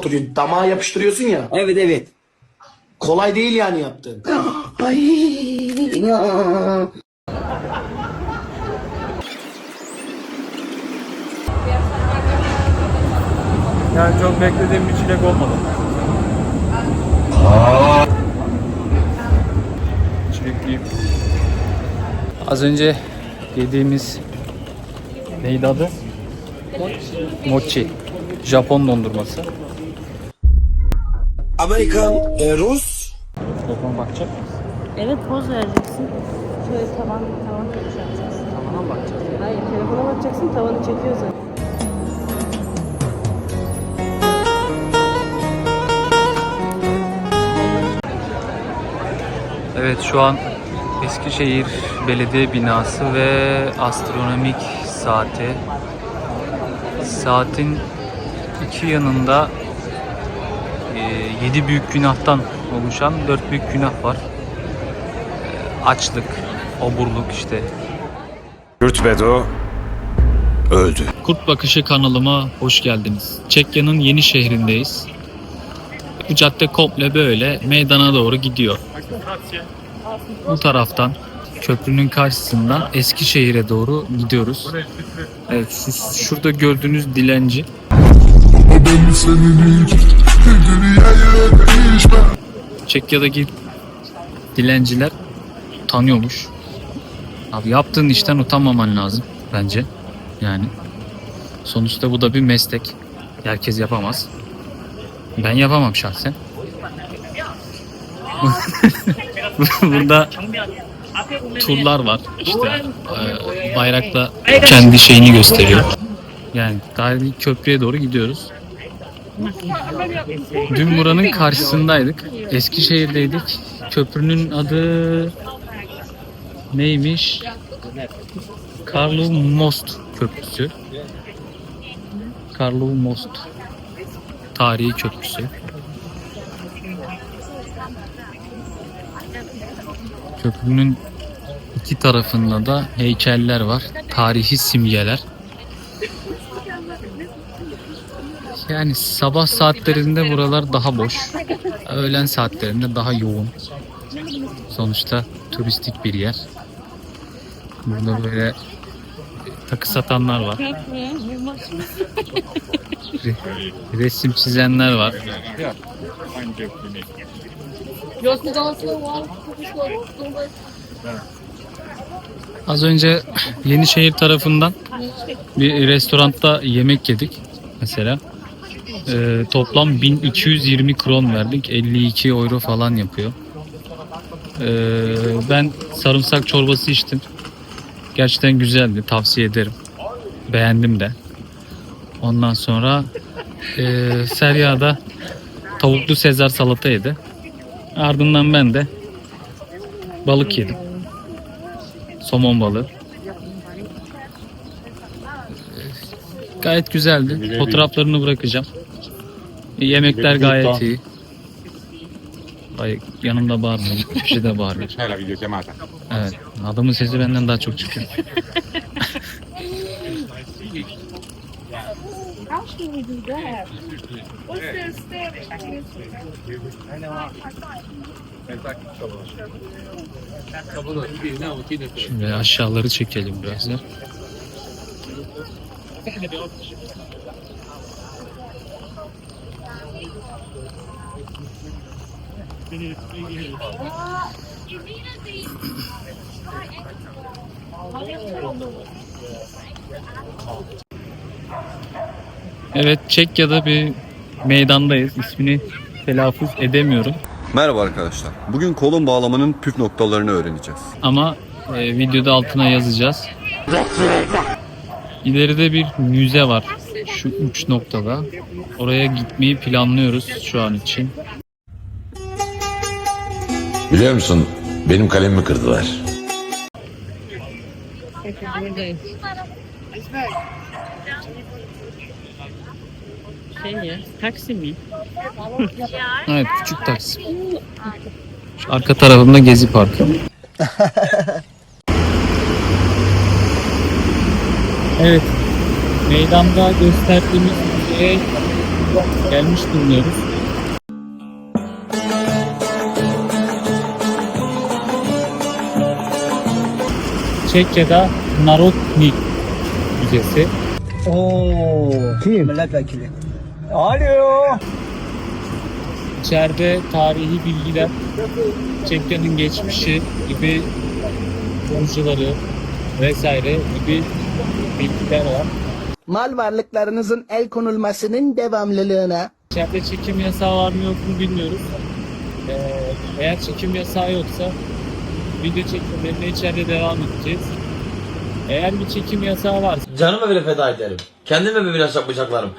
mı oturuyorsun? Damağa yapıştırıyorsun ya. Evet evet. Kolay değil yani yaptığın. Yani çok beklediğim bir çilek olmadı. Çilekliyim. Az önce yediğimiz neydi adı? Mochi. Japon dondurması. Amerikan, e, Rus. Telefona bakacak mısın? Evet poz vereceksin. Şöyle tavan tavan yapacaksın. Tavana mı bakacağız? Hayır telefona bakacaksın tavanı çekiyor zaten. Evet şu an Eskişehir Belediye Binası ve astronomik saati. Saatin iki yanında e, yedi büyük günahtan oluşan dört büyük günah var. E, açlık, oburluk işte. Kürt Bedo öldü. Kurt Bakışı kanalıma hoş geldiniz. Çekya'nın yeni şehrindeyiz. Bu cadde komple böyle meydana doğru gidiyor. Bu taraftan köprünün karşısından Eskişehir'e doğru gidiyoruz. Evet şu, şurada gördüğünüz dilenci. Çekya'daki dilenciler tanıyormuş. Abi yaptığın işten utanmaman lazım bence. Yani sonuçta bu da bir meslek. Herkes yapamaz. Ben yapamam şahsen. Burada turlar var. İşte e, bayrakla kendi şeyini gösteriyor. Yani tarihi köprüye doğru gidiyoruz. Dün buranın karşısındaydık. Eskişehir'deydik. Köprünün adı neymiş? Karlu Most Köprüsü. Karlu Most tarihi köprüsü. Köprünün iki tarafında da heykeller var. Tarihi simgeler. Yani sabah saatlerinde buralar daha boş. Öğlen saatlerinde daha yoğun. Sonuçta turistik bir yer. Burada böyle takı satanlar var. Re- resim çizenler var. Az önce Yenişehir tarafından bir restoranda yemek yedik mesela. Ee, toplam 1220 kron verdik. 52 euro falan yapıyor. Ee, ben sarımsak çorbası içtim. Gerçekten güzeldi. Tavsiye ederim. Beğendim de. Ondan sonra e, Serya da tavuklu sezar salata yedi. Ardından ben de balık yedim. Somon balığı. E, Gayet güzeldi. Fotoğraflarını bırakacağım. Yemekler gayet iyi. Ay, yanımda bağırmıyor. Şey de bağırıyor. la videollamata. Evet. Adamın sesi benden daha çok çıkıyor. How should we do that? What's their step? Şimdi aşağıları çekelim biraz ya. Evet Çekya'da bir meydandayız. İsmini telaffuz edemiyorum. Merhaba arkadaşlar. Bugün kolon bağlamanın püf noktalarını öğreneceğiz. Ama e, videoda altına yazacağız. İleride bir müze var. Şu uç noktada. Oraya gitmeyi planlıyoruz şu an için. Biliyor musun? Benim kalemimi kırdılar. Şey ya taksi mi? Evet küçük taksi. Şu arka tarafında Gezi Parkı. evet. Meydanda gösterdiğimiz müzeye gelmiş bulunuyoruz. Çekya'da Narodni Müzesi. İçeride tarihi bilgiler, Çekya'nın geçmişi gibi kurucuları vesaire gibi bilgiler var. mal varlıklarınızın el konulmasının devamlılığına, İçeride çekim yasağı var mı yok mu bilmiyoruz. Ee, eğer çekim yasağı yoksa video çekimlerine içeride devam edeceğiz. Eğer bir çekim yasağı varsa Canımı bile feda ederim. Kendime mi biraz bıçaklarım.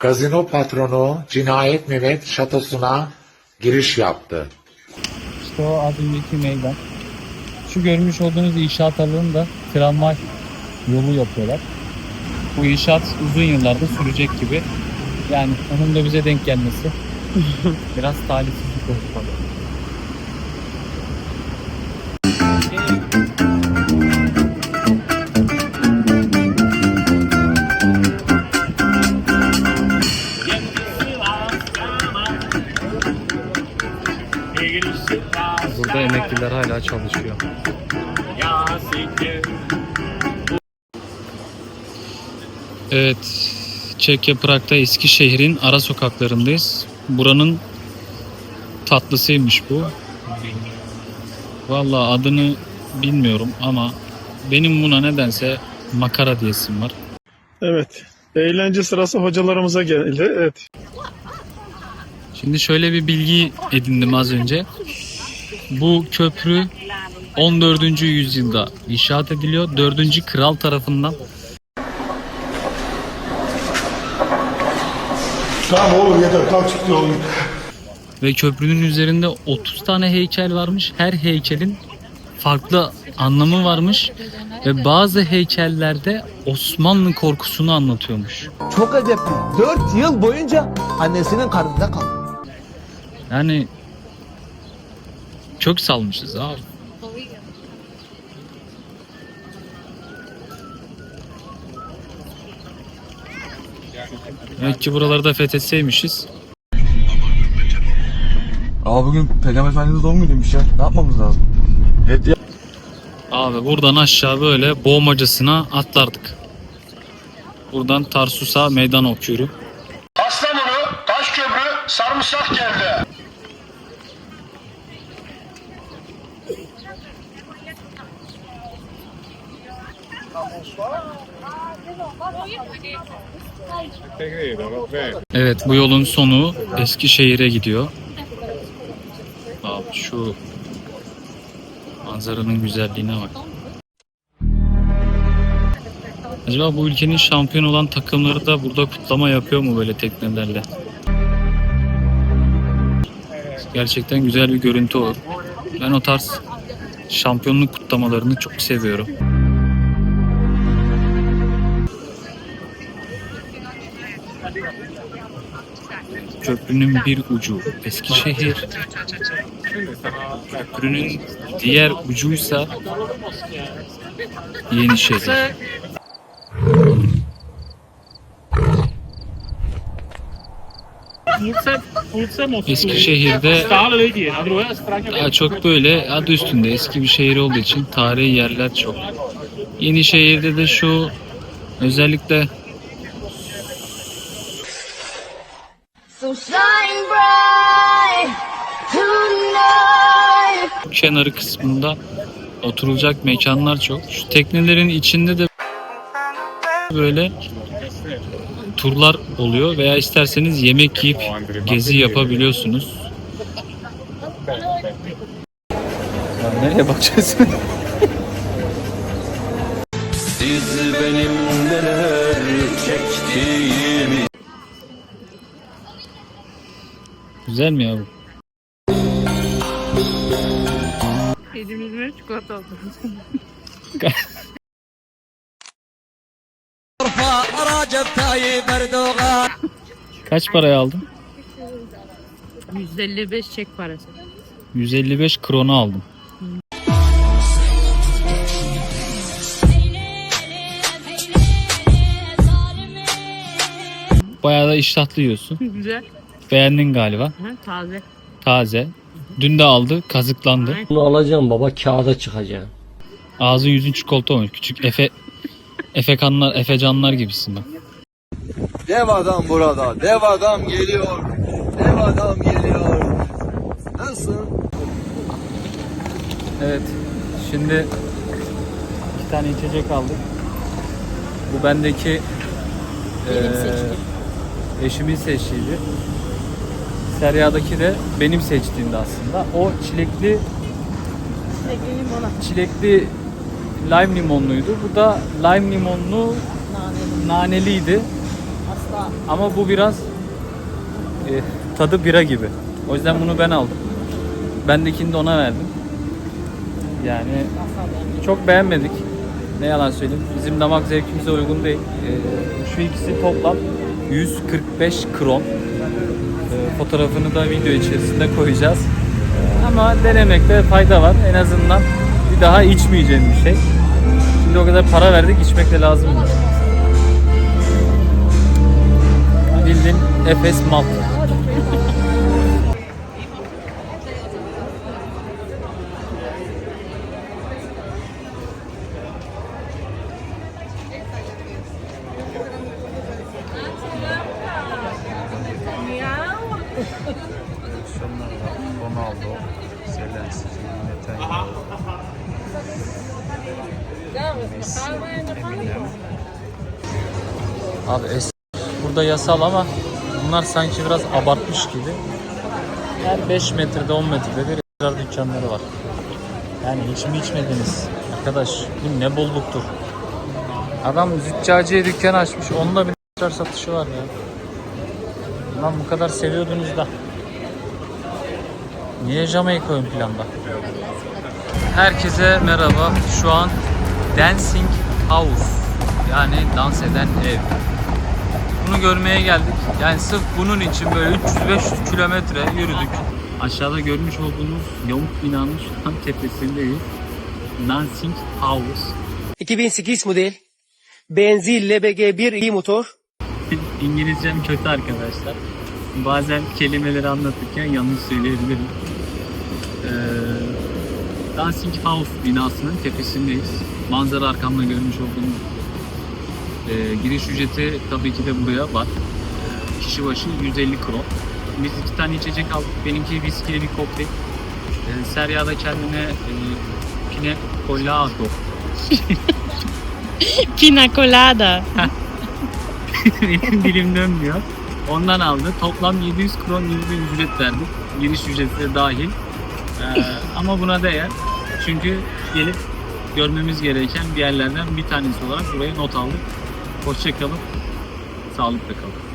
Gazino patronu Cinayet Mehmet şatosuna giriş yaptı. işte o az önceki meydan. Şu görmüş olduğunuz inşaat alanında tramvay yolu yapıyorlar. Bu inşaat uzun yıllarda sürecek gibi. Yani onun da bize denk gelmesi biraz talihsizlik oldu emekliler hala çalışıyor. Evet, Çekya Prag'da Eskişehir'in ara sokaklarındayız. Buranın tatlısıymış bu. Vallahi adını bilmiyorum ama benim buna nedense makara diyesim var. Evet. Eğlence sırası hocalarımıza geldi. Evet. Şimdi şöyle bir bilgi edindim az önce. Bu köprü 14. yüzyılda inşaat ediliyor. 4. kral tarafından Tamam oğlum yeter. Kalk çıktı oğlum. ve köprünün üzerinde 30 tane heykel varmış. Her heykelin farklı anlamı varmış ve bazı heykellerde Osmanlı korkusunu anlatıyormuş. çok edepli. 4 yıl boyunca annesinin karnında kaldı. Yani çok salmışız abi. Demek ki buraları da fethetseymişiz. Aa bugün Peygamber Efendimiz doğum günüymüş ya. Ne yapmamız lazım? Abi buradan aşağı böyle boğmacasına atlardık. Buradan Tarsus'a meydan okuyorum. Evet bu yolun sonu Eskişehir'e gidiyor. Abi şu manzaranın güzelliğine bak. Acaba bu ülkenin şampiyon olan takımları da burada kutlama yapıyor mu böyle teknelerle? Gerçekten güzel bir görüntü olur. Ben o tarz şampiyonluk kutlamalarını çok seviyorum. Köprünün bir ucu Eskişehir. Köprünün diğer ucuysa Yenişehir. Eskişehir'de daha çok böyle adı üstünde eski bir şehir olduğu için tarihi yerler çok. Yenişehir'de de şu özellikle kenarı kısmında oturulacak mekanlar çok. Şu teknelerin içinde de böyle turlar oluyor veya isterseniz yemek yiyip gezi yapabiliyorsunuz. Ya nereye bakacağız? Siz benim Güzel mi ya bu? Yediğimiz mi çikolata oldu. Kaç paraya aldın? 155 çek parası. 155 kronu aldım. Bayağı da iştahlı yiyorsun. Güzel. Beğendin galiba. Taze. Taze. Dün de aldı, kazıklandı. Bunu alacağım baba kağıda çıkacağım. Ağzın yüzün çikolata olmuş. Küçük Efe Efekanlar, Efecanlar gibisin bak. Dev adam burada. Dev adam geliyor. Dev adam geliyor. Nasıl? Evet. Şimdi iki tane içecek aldık. Bu bendeki eee, eşimin seçtiğiydi. Serya'daki de benim seçtiğimdi aslında. O çilekli Çilekli limona. çilekli lime limonluydu. Bu da lime limonlu Naneli. naneliydi. Asla. Ama bu biraz e, tadı bira gibi. O yüzden bunu ben aldım. Bendekini de ona verdim. Yani Asla beğenmedim. çok beğenmedik. Ne yalan söyleyeyim. Bizim damak zevkimize uygun değil. Ee, şu ikisi toplam 145 kron. Fotoğrafını da video içerisinde koyacağız. Ama denemekte fayda var. En azından bir daha içmeyeceğim bir şey. Şimdi o kadar para verdik içmek de lazım. Bildiğin Efes malt. Ronaldo, Zelenski, Netanyahu, Messi, Eminem. Abi es burada yasal ama bunlar sanki biraz abartmış gibi. Her 5 metrede 10 metrede bir ısrar dükkanları var. Yani hiç mi içmediniz? Arkadaş bu ne bolluktur. Adam züccaciye dükkan açmış. Onda bir ısrar satışı var ya. Lan bu kadar seviyordunuz da. Niye Jamaika ön planda? Herkese merhaba. Şu an Dancing House yani dans eden ev. Bunu görmeye geldik. Yani sırf bunun için böyle 300-500 kilometre yürüdük. Aşağıda görmüş olduğunuz yamuk binanın şu an tepesindeyiz. Dancing House. 2008 model. Benzin LBG1 iyi motor. İngilizcem kötü arkadaşlar. Bazen kelimeleri anlatırken yanlış söyleyebilirim. Ee, Dancing House binasının tepesindeyiz. Manzara arkamda görmüş olduğunuz ee, giriş ücreti tabii ki de buraya var. Ee, kişi başı 150 kron. Biz iki tane içecek aldık. Benimki viskili bir kokteyl. Ee, Serya da kendine e, pine colado Pina colada. Benim dilim dönmüyor. Ondan aldı. Toplam 700 kron gibi bir ücret verdik. Giriş ücreti de dahil. Ee, ama buna değer. Çünkü gelip görmemiz gereken bir yerlerden bir tanesi olarak buraya not aldık. Hoşçakalın. Sağlıkla kalın.